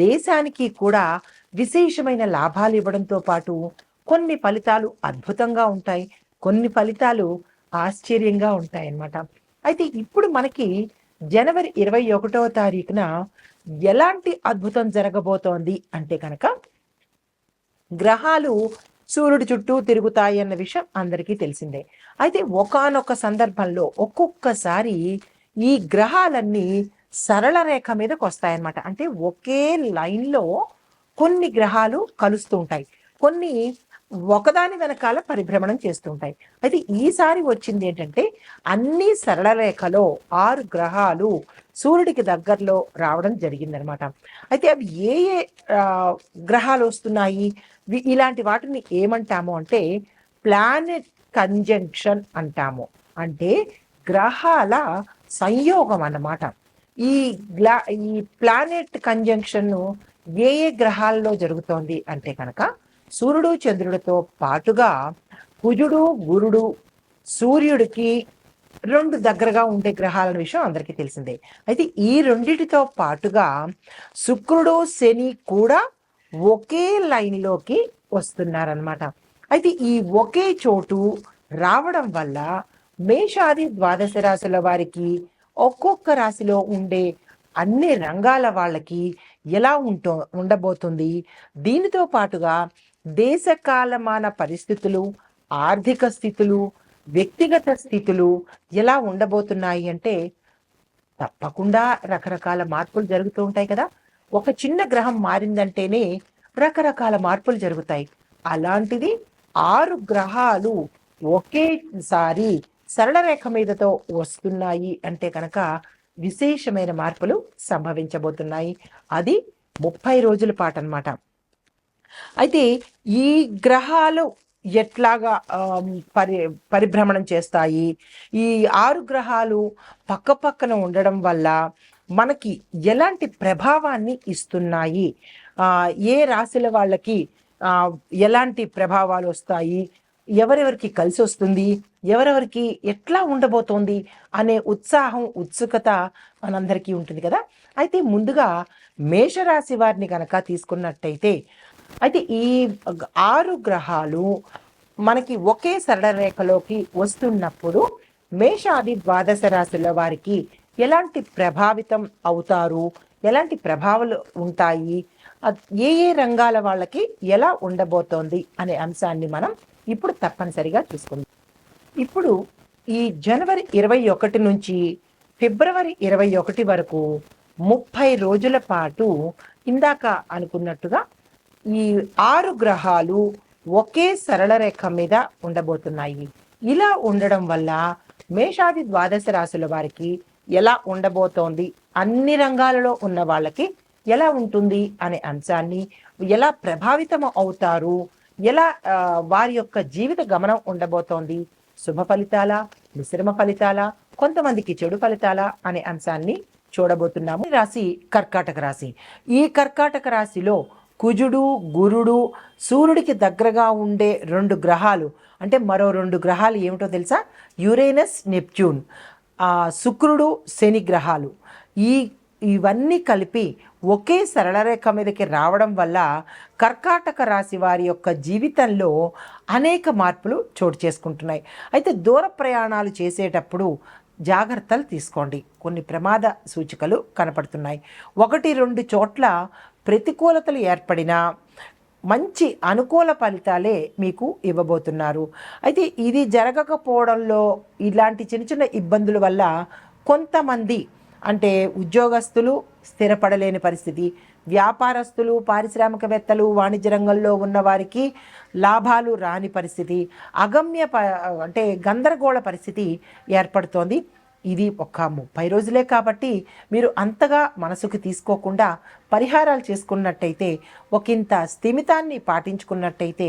దేశానికి కూడా విశేషమైన లాభాలు ఇవ్వడంతో పాటు కొన్ని ఫలితాలు అద్భుతంగా ఉంటాయి. కొన్ని ఫలితాలు ఆశ్చర్యంగా ఉంటాయి అన్నమాట అయితే ఇప్పుడు మనకి జనవరి ఇరవై ఒకటవ తారీఖున ఎలాంటి అద్భుతం జరగబోతోంది అంటే కనుక గ్రహాలు సూర్యుడి చుట్టూ తిరుగుతాయి అన్న విషయం అందరికీ తెలిసిందే. అయితే ఒకనొక సందర్భంలో ఒక్కొక్కసారి ఈ గ్రహాలన్నీ సరళ రేఖ మీదకి వస్తాయన్నమాట అంటే ఒకే లైన్లో కొన్ని గ్రహాలు కలుస్తూ ఉంటాయి. కొన్ని ఒకదాని వెనకాల పరిభ్రమణం చేస్తూ ఉంటాయి. అయితే ఈసారి వచ్చింది ఏంటంటే అన్ని సరళ రేఖలో ఆరు గ్రహాలు సూర్యుడికి దగ్గరలో రావడం జరిగిందనమాట అయితే అవి ఏ ఏ గ్రహాలు వస్తున్నాయి? ఇలాంటి వాటిని ఏమంటాము అంటే ప్లానెట్ కంజంక్షన్ అంటాము. అంటే గ్రహాల సంయోగం అన్నమాట. ఈ గ్లా ఈ ప్లానెట్ కంజంక్షన్ ఏ ఏ గ్రహాల్లో జరుగుతోంది అంటే కనుక సూర్యుడు చంద్రుడితో పాటుగా కుజుడు గురుడు సూర్యుడికి రెండు దగ్గరగా ఉండే గ్రహాల విషయం అందరికీ తెలిసిందే. అయితే ఈ రెండిటితో పాటుగా శుక్రుడు శని కూడా ఒకే లైన్లోకి వస్తున్నారనమాట అయితే ఈ ఒకే చోటు రావడం వల్ల మేషాది ద్వాదశ రాశుల వారికి ఒక్కొక్క రాశిలో ఉండే అన్ని రంగాల వాళ్ళకి ఎలా ఉంటో ఉండబోతుంది. దీనితో పాటుగా దేశకాలమాన పరిస్థితులు ఆర్థిక స్థితులు వ్యక్తిగత స్థితులు ఎలా ఉండబోతున్నాయి అంటే తప్పకుండా రకరకాల మార్పులు జరుగుతూ ఉంటాయి కదా. ఒక చిన్న గ్రహం మారిందంటేనే రకరకాల మార్పులు జరుగుతాయి. అలాంటిది ఆరు గ్రహాలు ఒకేసారి సరళ రేఖ మీదతో వస్తున్నాయి అంటే కనుక విశేషమైన మార్పులు సంభవించబోతున్నాయి. అది ముప్పై రోజుల పాటు అనమాట అయితే ఈ గ్రహాలు ఎట్లాగా పరి పరిభ్రమణం చేస్తాయి? ఈ ఆరు గ్రహాలు పక్క పక్కన ఉండడం వల్ల మనకి ఎలాంటి ప్రభావాన్ని ఇస్తున్నాయి? ఏ రాశుల వాళ్ళకి ఎలాంటి ప్రభావాలు వస్తాయి? ఎవరెవరికి కలిసి వస్తుంది ఎవరెవరికి ఎట్లా ఉండబోతోంది అనే ఉత్సాహం ఉత్సుకత మనందరికీ ఉంటుంది కదా? అయితే ముందుగా మేషరాశి వారిని కనుక తీసుకున్నట్టయితే అయితే ఈ ఆరు గ్రహాలు మనకి ఒకే సరళ రేఖలోకి వస్తున్నప్పుడు మేషాది ద్వాదశ రాశుల వారికి ఎలాంటి ప్రభావితం అవుతారు? ఎలాంటి ప్రభావాలు ఉంటాయి? ఏ ఏ రంగాల వాళ్ళకి ఎలా ఉండబోతోంది అనే అంశాన్ని మనం ఇప్పుడు తప్పనిసరిగా చూసుకుందాం. ఇప్పుడు ఈ జనవరి ఇరవై ఒకటి నుంచి ఫిబ్రవరి ఇరవై ఒకటి వరకు ముప్పై రోజుల పాటు ఇందాక అనుకున్నట్టుగా ఈ ఆరు గ్రహాలు ఒకే సరళ రేఖ మీద ఉండబోతున్నాయి. ఇలా ఉండడం వల్ల మేషాది ద్వాదశ రాశుల వారికి ఎలా ఉండబోతోంది? అన్ని రంగాలలో ఉన్న వాళ్ళకి ఎలా ఉంటుంది అనే అంశాన్ని ఎలా ప్రభావితం అవుతారు? ఎలా వారి యొక్క జీవిత గమనం ఉండబోతోంది? శుభ ఫలితాల? మిశ్రమ ఫలితాల? కొంతమందికి చెడు ఫలితాల? అనే అంశాన్ని చూడబోతున్నాము. రాశి కర్కాటక రాశి. ఈ కర్కాటక రాశిలో కుజుడు గురుడు సూర్యుడికి దగ్గరగా ఉండే రెండు గ్రహాలు అంటే మరో రెండు గ్రహాలు ఏమిటో తెలుసా? Uranus Neptune. శుక్రుడు శని గ్రహాలు. ఈ ఇవన్నీ కలిపి ఒకే సరళరేఖ మీదకి రావడం వల్ల కర్కాటక రాశి వారి యొక్క జీవితంలో అనేక మార్పులు చోటు చేసుకుంటున్నాయి. అయితే దూర ప్రయాణాలు చేసేటప్పుడు జాగ్రత్తలు తీసుకోండి. కొన్ని ప్రమాద సూచికలు కనపడుతున్నాయి. ఒకటి రెండు చోట్ల ప్రతికూలతలు ఏర్పడినా మంచి అనుకూల ఫలితాలే మీకు ఇవ్వబోతున్నారు. అయితే ఇది జరగకపోవడంలో ఇలాంటి చిన్న చిన్న ఇబ్బందుల వల్ల కొంతమంది అంటే ఉద్యోగస్తులు స్థిరపడలేని పరిస్థితి. వ్యాపారస్తులు పారిశ్రామికవేత్తలు వాణిజ్య రంగంలో ఉన్న వారికి లాభాలు రాని పరిస్థితి. అగమ్య ప అంటే గందరగోళ పరిస్థితి ఏర్పడుతోంది. ఇది ఒక ముప్పై రోజులే కాబట్టి మీరు అంతగా మనసుకు తీసుకోకుండా పరిహారాలు చేసుకున్నట్టయితే ఒకంత స్థిమితాన్ని పాటించుకున్నట్టయితే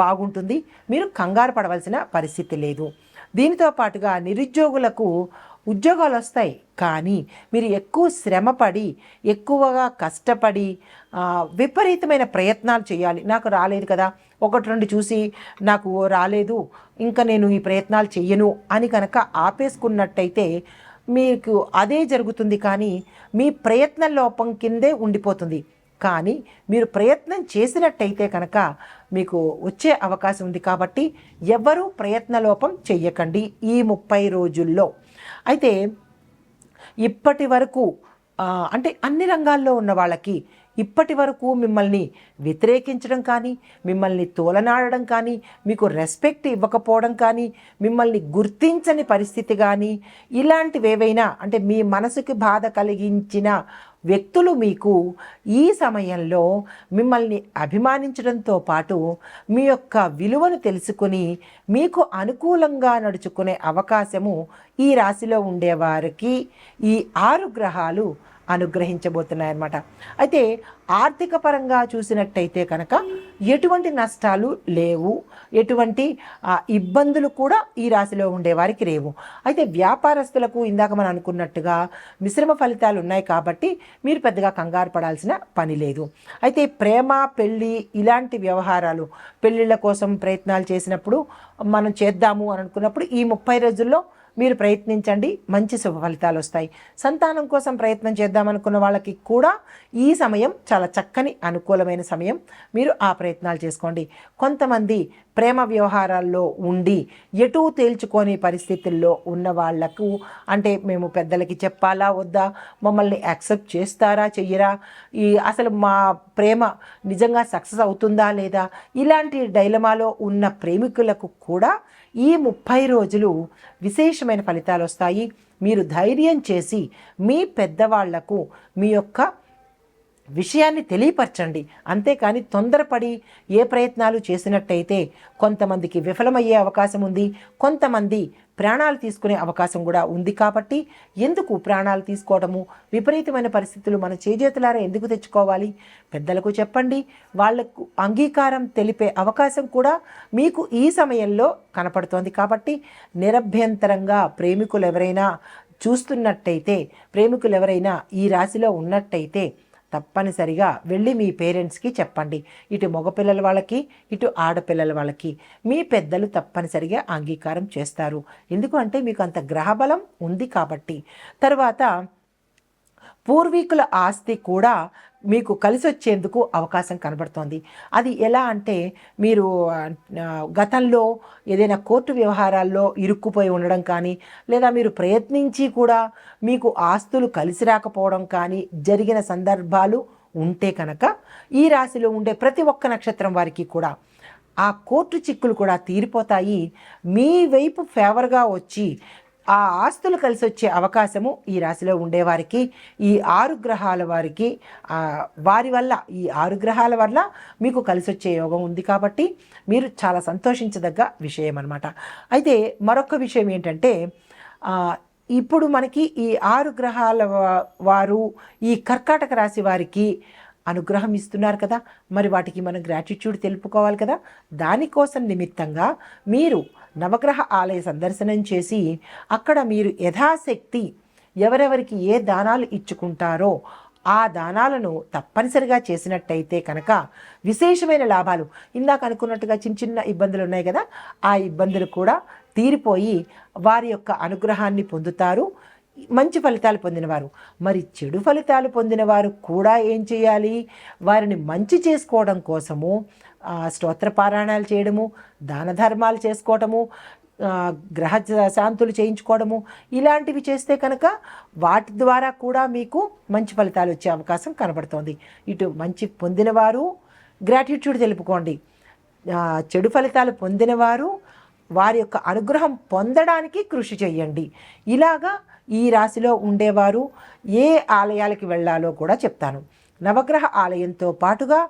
బాగుంటుంది. మీరు కంగారు పడవలసిన పరిస్థితి లేదు. దీనితో పాటుగా నిరుద్యోగులకు ఉద్యోగాలు వస్తాయి కానీ మీరు ఎక్కువ శ్రమపడి ఎక్కువగా కష్టపడి విపరీతమైన ప్రయత్నాలు చేయాలి. నాకు రాలేదు కదా ఒకటి రెండు చూసి నాకు రాలేదు ఇంకా నేను ఈ ప్రయత్నాలు చెయ్యను అని కనుక ఆపేసుకున్నట్టయితే మీకు అదే జరుగుతుంది కానీ మీ ప్రయత్న లోపం కిందే ఉండిపోతుంది. కానీ మీరు ప్రయత్నం చేసినట్టయితే కనుక మీకు వచ్చే అవకాశం ఉంది కాబట్టి ఎవరూ ప్రయత్న లోపం చెయ్యకండి ఈ ముప్పై రోజుల్లో. అయితే ఇప్పటి వరకు అంటే అన్ని రంగాల్లో ఉన్న వాళ్ళకి ఇప్పటి వరకు మిమ్మల్ని వ్యతిరేకించడం కానీ మిమ్మల్ని తోలనాడడం కానీ మీకు రెస్పెక్ట్ ఇవ్వకపోవడం కానీ మిమ్మల్ని గుర్తించని పరిస్థితి కానీ ఇలాంటివి ఏవైనా అంటే మీ మనసుకి బాధ కలిగించిన వ్యక్తులు మీకు ఈ సమయంలో మిమ్మల్ని అభిమానించడంతో పాటు మీ యొక్క విలువను తెలుసుకుని మీకు అనుకూలంగా నడుచుకునే అవకాశము ఈ రాశిలో ఉండేవారికి ఈ ఆరు గ్రహాలు అనుగ్రహించబోతున్నాయన్నమాట. అయితే ఆర్థిక పరంగా చూసినట్టయితే కనుక ఎటువంటి నష్టాలు లేవు. ఎటువంటి ఇబ్బందులు కూడా ఈ రాశిలో ఉండేవారికి లేవు. అయితే వ్యాపారస్తులకు ఇందాక మనం అనుకున్నట్టుగా మిశ్రమ ఫలితాలు ఉన్నాయి కాబట్టి మీరు పెద్దగా కంగారు పడాల్సిన పని లేదు. అయితే ప్రేమ పెళ్ళి ఇలాంటి వ్యవహారాలు పెళ్ళిళ్ళ కోసం ప్రయత్నాలు చేసినప్పుడు మనం చేద్దాము అని అనుకున్నప్పుడు ఈ ముప్పై రోజుల్లో మీరు ప్రయత్నించండి. మంచి శుభ ఫలితాలు వస్తాయి. సంతానం కోసం ప్రయత్నం చేద్దామనుకున్న వాళ్ళకి కూడా ఈ సమయం చాలా చక్కని అనుకూలమైన సమయం. మీరు ఆ ప్రయత్నాలు చేసుకోండి. కొంతమంది ప్రేమ వ్యవహారాల్లో ఉండి ఎటూ తేల్చుకోని పరిస్థితుల్లో ఉన్న వాళ్ళకు అంటే మేము పెద్దలకి చెప్పాలా వద్దా? మమ్మల్ని యాక్సెప్ట్ చేస్తారా చెయ్యరా? ఈ అసలు మా ప్రేమ నిజంగా సక్సెస్ అవుతుందా లేదా? ఇలాంటి డైలమాలో ఉన్న ప్రేమికులకు కూడా ఈ ముప్పై రోజులు విశేషమైన ఫలితాలు వస్తాయి. మీరు ధైర్యం చేసి మీ పెద్దవాళ్ళకు మీ యొక్క విషయాన్ని తెలియపరచండి. అంతేకాని తొందరపడి ఏ ప్రయత్నాలు చేసినట్టయితే కొంతమందికి విఫలమయ్యే అవకాశం ఉంది. కొంతమంది ప్రాణాలు తీసుకునే అవకాశం కూడా ఉంది కాబట్టి ఎందుకు ప్రాణాలు తీసుకోవడము? విపరీతమైన పరిస్థితులు మన చేజేతులారా ఎందుకు తెచ్చుకోవాలి? పెద్దలకు చెప్పండి. వాళ్ళకు అంగీకారం తెలిపే అవకాశం కూడా మీకు ఈ సమయంలో కనపడుతోంది కాబట్టి నిరభ్యంతరంగా ప్రేమికులు ఎవరైనా చూస్తున్నట్టయితే ప్రేమికులు ఎవరైనా ఈ రాశిలో ఉన్నట్టయితే తప్పనిసరిగా వెళ్ళి మీ పేరెంట్స్కి చెప్పండి. ఇటు మగపిల్లల వాళ్ళకి ఇటు ఆడపిల్లల వాళ్ళకి. మీ పెద్దలు తప్పనిసరిగా అంగీకారం చేస్తారు. ఎందుకు అంటే మీకు అంత గ్రహబలం ఉంది కాబట్టి. తర్వాత పూర్వీకుల ఆస్తి కూడా మీకు కలిసి వచ్చేందుకు అవకాశం కనబడుతోంది. అది ఎలా అంటే మీరు గతంలో ఏదైనా కోర్టు వ్యవహారాల్లో ఇరుక్కుపోయి ఉండడం కానీ లేదా మీరు ప్రయత్నించి కూడా మీకు ఆస్తులు కలిసి రాకపోవడం కానీ జరిగిన సందర్భాలు ఉంటే కనుక ఈ రాశిలో ఉండే ప్రతి ఒక్క నక్షత్రం వారికి కూడా ఆ కోర్టు చిక్కులు కూడా తీరిపోతాయి. మీ వైపు ఫేవర్గా వచ్చి ఆ ఆస్తులు కలిసి వచ్చే అవకాశము ఈ రాశిలో ఉండేవారికి ఈ ఆరు గ్రహాల వారికి వారి వల్ల ఈ ఆరు గ్రహాల వల్ల మీకు కలిసి వచ్చే యోగం ఉంది కాబట్టి మీరు చాలా సంతోషించదగ్గ విషయం అనమాట అయితే మరొక విషయం ఏంటంటే ఇప్పుడు మనకి ఈ ఆరు గ్రహాల వారు ఈ కర్కాటక రాశి వారికి అనుగ్రహం ఇస్తున్నారు కదా. మరి వాటికి మనం గ్రాటిట్యూడ్ తెలుపుకోవాలి కదా. దానికోసం నిమిత్తంగా మీరు నవగ్రహ ఆలయ సందర్శనం చేసి అక్కడ మీరు యథాశక్తి ఎవరెవరికి ఏ దానాలు ఇచ్చుకుంటారో ఆ దానాలను తప్పనిసరిగా చేసినట్టయితే కనుక విశేషమైన లాభాలు. ఇందాక అనుకున్నట్టుగా చిన్న చిన్న ఇబ్బందులు ఉన్నాయి కదా ఆ ఇబ్బందులు కూడా తీరిపోయి వారి యొక్క అనుగ్రహాన్ని పొందుతారు మంచి ఫలితాలు పొందినవారు. మరి చెడు ఫలితాలు పొందినవారు కూడా ఏం చేయాలి? వారిని మంచి చేసుకోవడం కోసము స్తోత్ర పారాయణాలు చేయడము దాన ధర్మాలు చేసుకోవటము గ్రహ శాంతులు చేయించుకోవడము ఇలాంటివి చేస్తే కనుక వాటి ద్వారా కూడా మీకు మంచి ఫలితాలు వచ్చే అవకాశం కనబడుతోంది. ఇటు మంచి పొందినవారు గ్రాటిట్యూడ్ తెలుపుకోండి. చెడు ఫలితాలు పొందినవారు వారి యొక్క అనుగ్రహం పొందడానికి కృషి చేయండి. ఇలాగా ఈ రాశిలో ఉండేవారు ఏ ఆలయాలకి వెళ్ళాలో కూడా చెప్తాను. నవగ్రహ ఆలయంతో పాటుగా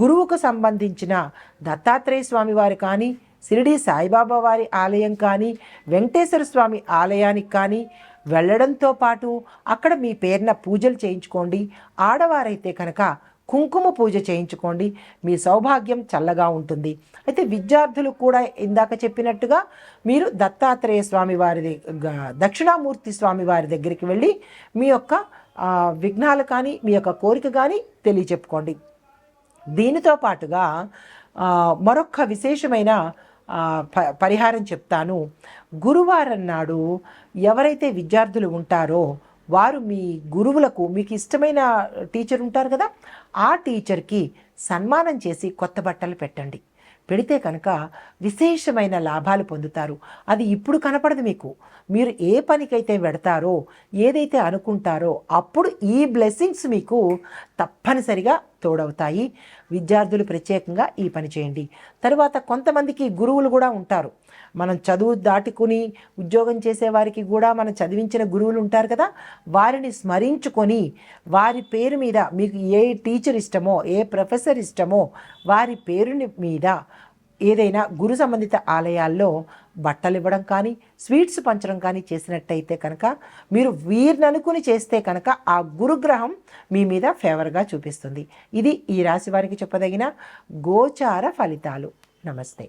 గురువుకు సంబంధించిన దత్తాత్రేయ స్వామివారి కానీ షిరిడి సాయిబాబా వారి ఆలయం కానీ వెంకటేశ్వర స్వామి ఆలయానికి కానీ వెళ్ళడంతో పాటు అక్కడ మీ పేరున పూజలు చేయించుకోండి. ఆడవారైతే కనుక కుంకుమ పూజ చేయించుకోండి. మీ సౌభాగ్యం చల్లగా ఉంటుంది. అయితే విద్యార్థులు కూడా ఇందాక చెప్పినట్టుగా మీరు దత్తాత్రేయ స్వామి వారి దక్షిణామూర్తి స్వామి వారి దగ్గరికి వెళ్ళి మీ యొక్క విఘ్నాలు కానీ మీ యొక్క కోరిక కానీ తెలియచెప్పుకోండి దీనితో పాటుగా మరొక విశేషమైన ప పరిహారం చెప్తాను. గురువారం నాడు ఎవరైతే విద్యార్థులు ఉంటారో వారు మీ గురువులకు మీకు ఇష్టమైన టీచర్ ఉంటారు కదా ఆ టీచర్కి సన్మానం చేసి కొత్త బట్టలు పెట్టండి. పెడితే కనుక విశేషమైన లాభాలు పొందుతారు. అది ఇప్పుడు కనపడదు మీకు. మీరు ఏ పనికైతే పెడతారో ఏదైతే అనుకుంటారో అప్పుడు ఈ బ్లెస్సింగ్స్ మీకు తప్పనిసరిగా తోడవుతాయి. విద్యార్థులు ప్రత్యేకంగా ఈ పని చేయండి. తరువాత కొంతమందికి గురువులు కూడా ఉంటారు. మనం చదువు దాటుకుని ఉద్యోగం చేసే వారికి కూడా మనం చదివించిన గురువులు ఉంటారు కదా వారిని స్మరించుకొని వారి పేరు మీద మీకు ఏ టీచర్ ఇష్టమో ఏ ప్రొఫెసర్ ఇష్టమో వారి పేరుని మీద ఏదైనా గురు సంబంధిత ఆలయాల్లో బట్టలు ఇవ్వడం కానీ స్వీట్స్ పంచడం కానీ చేసినట్టయితే కనుక మీరు వీరిని అనుకుని చేస్తే కనుక ఆ గురుగ్రహం మీ మీద ఫేవర్గా చూపిస్తుంది. ఇది ఈ రాశి వారికి చెప్పదగిన గోచార ఫలితాలు. నమస్తే.